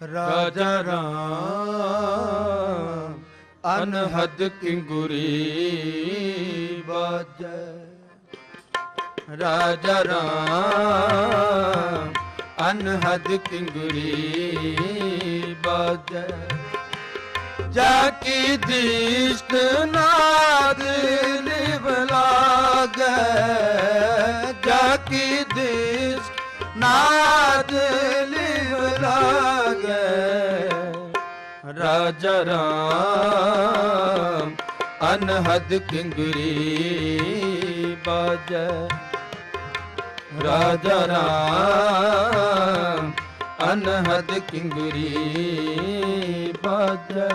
ਰਾਜਾ ਰਾਮ, ਅਨਹਦ ਕਿੰਗੁਰੀ ਬਾਜੈ। ਰਾਜਾ ਰਾਮ, ਅਨਹਦ ਕਿੰਗੁਰੀ ਬਾਜੈ। ਜਾ ਕੀ ਦਿਸ਼ਟ ਨਾਦ ਲਿਵ ਲਾਗੈ, ਜਾ ਕੀ ਦਿਸ਼ਟ ਨਾਦ ਲਾਗੈ ਰਾਜਾ ਰਾਮ ਅਨਹਦ ਕਿੰਗਰੀ ਬਾਜੈ। ਰਾਜਾ ਰਾਮ ਅਨਹਦ ਕਿੰਗਰੀ ਬਾਜੈ।